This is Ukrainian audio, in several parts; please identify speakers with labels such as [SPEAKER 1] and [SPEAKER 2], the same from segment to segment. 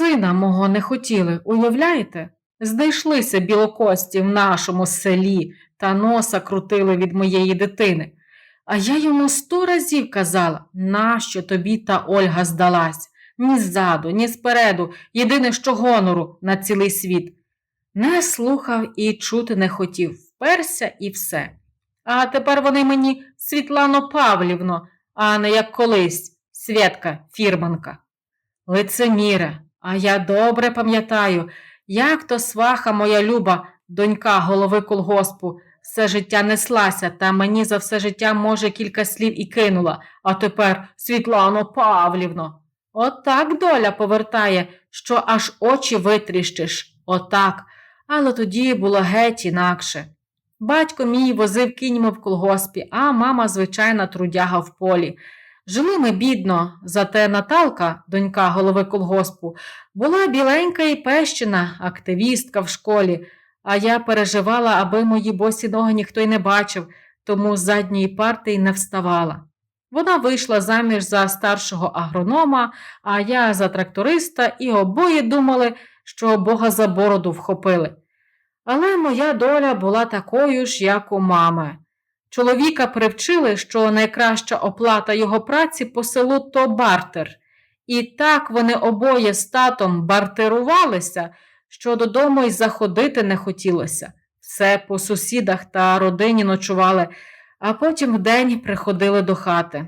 [SPEAKER 1] Сина мого не хотіли, уявляєте? Знайшлися білокості в нашому селі та носа крутили від моєї дитини. А я йому сто разів казала, нащо тобі та Ольга здалась? Ні ззаду, ні спереду, єдине, що гонору на цілий світ. Не слухав і чути не хотів, вперся і все. А тепер вони мені Світлано Павлівно, а не як колись Святка Фірманка. Лицеміре, а я добре пам'ятаю, як то сваха моя люба, донька голови колгоспу, все життя неслася, та мені за все життя, може, кілька слів і кинула, а тепер Світлано Павлівно. Отак доля повертає, що аж очі витріщиш, отак. Але тоді було геть інакше. Батько мій возив кіньми в колгоспі, а мама, звичайна, трудяга в полі. Жили ми бідно, зате Наталка, донька голови колгоспу, була біленька і пещена, активістка в школі, а я переживала, аби мої босі ноги ніхто й не бачив, тому з задньої парти не вставала. Вона вийшла заміж за старшого агронома, а я за тракториста, і обоє думали, що Бога за бороду вхопили. Але моя доля була такою ж, як у мами. Чоловіка привчили, що найкраща оплата його праці по селу то бартер. І так вони обоє з татом бартерувалися, що додому й заходити не хотілося. Все по сусідах та родині ночували, а потім вдень приходили до хати.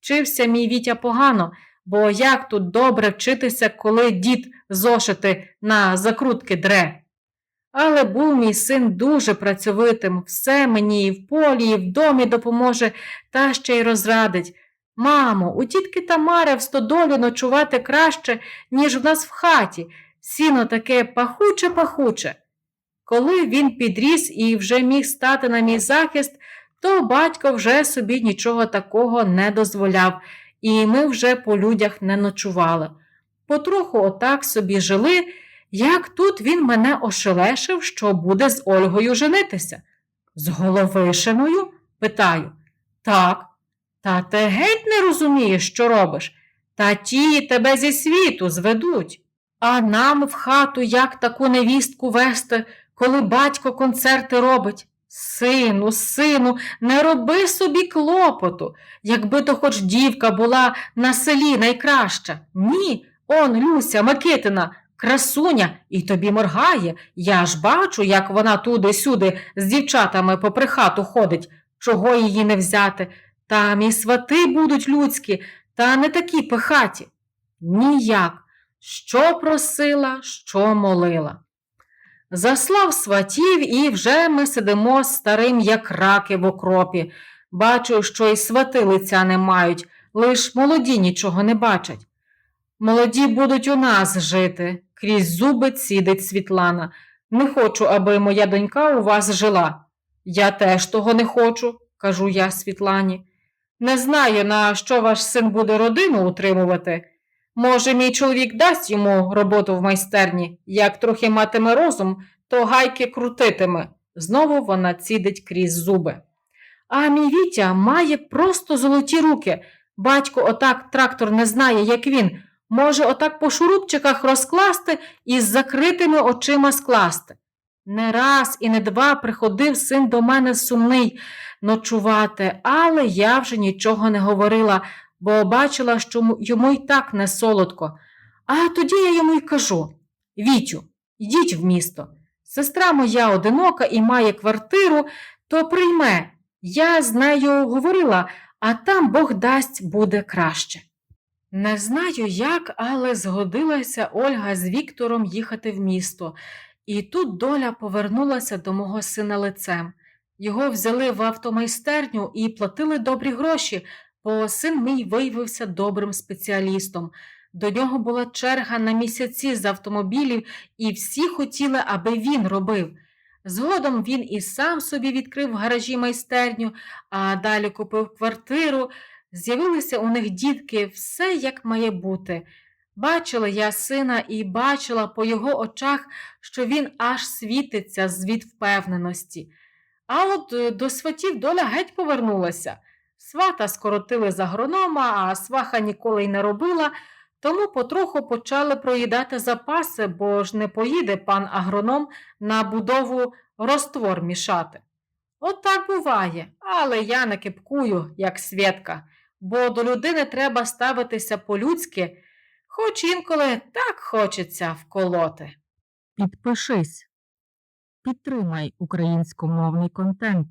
[SPEAKER 1] Вчився мій Вітя погано, бо як тут добре вчитися, коли дід зошити на закрутки дре. Але був мій син дуже працьовитим, все мені і в полі, і в домі допоможе, та ще й розрадить. Мамо, у тітки Тамари в стодолі ночувати краще, ніж в нас в хаті. Сіно таке пахуче-пахуче. Коли він підріс і вже міг стати на мій захист, то батько вже собі нічого такого не дозволяв, і ми вже по людях не ночували. Потроху отак собі жили. Як тут він мене ошелешив, що буде з Ольгою женитися? З Головишиною? питаю. Так, та ти геть не розумієш, що робиш. Та ті тебе зі світу зведуть. А нам в хату як таку невістку вести, коли батько концерти робить? Сину, сину, не роби собі клопоту, якби то хоч дівка була на селі найкраща. Ні, он Люся Микитина красуня і тобі моргає. Я ж бачу, як вона туди-сюди з дівчатами попри хату ходить, чого її не взяти. Там і свати будуть людські, та не такі пихаті. Ніяк. Що просила, що молила. Заслав сватів, і вже ми сидимо старим, як раки в окропі. Бачу, що й свати лиця не мають, лиш молоді нічого не бачать. Молоді будуть у нас жити, крізь зуби цідить Світлана. Не хочу, аби моя донька у вас жила. Я теж того не хочу, кажу я Світлані. Не знаю, на що ваш син буде родину утримувати. Може, мій чоловік дасть йому роботу в майстерні, як трохи матиме розум, то гайки крутитиме. Знову вона цідить крізь зуби. А мій Вітя має просто золоті руки. Батько отак трактор не знає, як він. Може, отак по шурупчиках розкласти і з закритими очима скласти. Не раз і не два приходив син до мене сумний ночувати, але я вже нічого не говорила, бо бачила, що йому й так не солодко. А тоді я йому й кажу Вітю, йдіть в місто. Сестра моя одинока і має квартиру, то прийме. Я з нею говорила, а там Бог дасть буде краще. Не знаю як, але згодилася Ольга з Віктором їхати в місто, і тут доля повернулася до мого сина лицем. Його взяли в автомайстерню і платили добрі гроші, бо син мій виявився добрим спеціалістом. До нього була черга на місяці з автомобілів, і всі хотіли, аби він робив. Згодом він і сам собі відкрив в гаражі майстерню, а далі купив квартиру. З'явилися у них дітки, все як має бути. Бачила я сина і бачила по його очах, що він аж світиться звід впевненості. А от е, до сватів доля геть повернулася. Свата скоротили з агронома, а сваха ніколи й не робила, тому потроху почали проїдати запаси, бо ж не поїде пан агроном на будову роствор мішати. От так буває, але я не кипкую, як свідка, бо до людини треба ставитися по-людськи, хоч інколи так хочеться вколоти.
[SPEAKER 2] Підпишись. Підтримай українськомовний контент.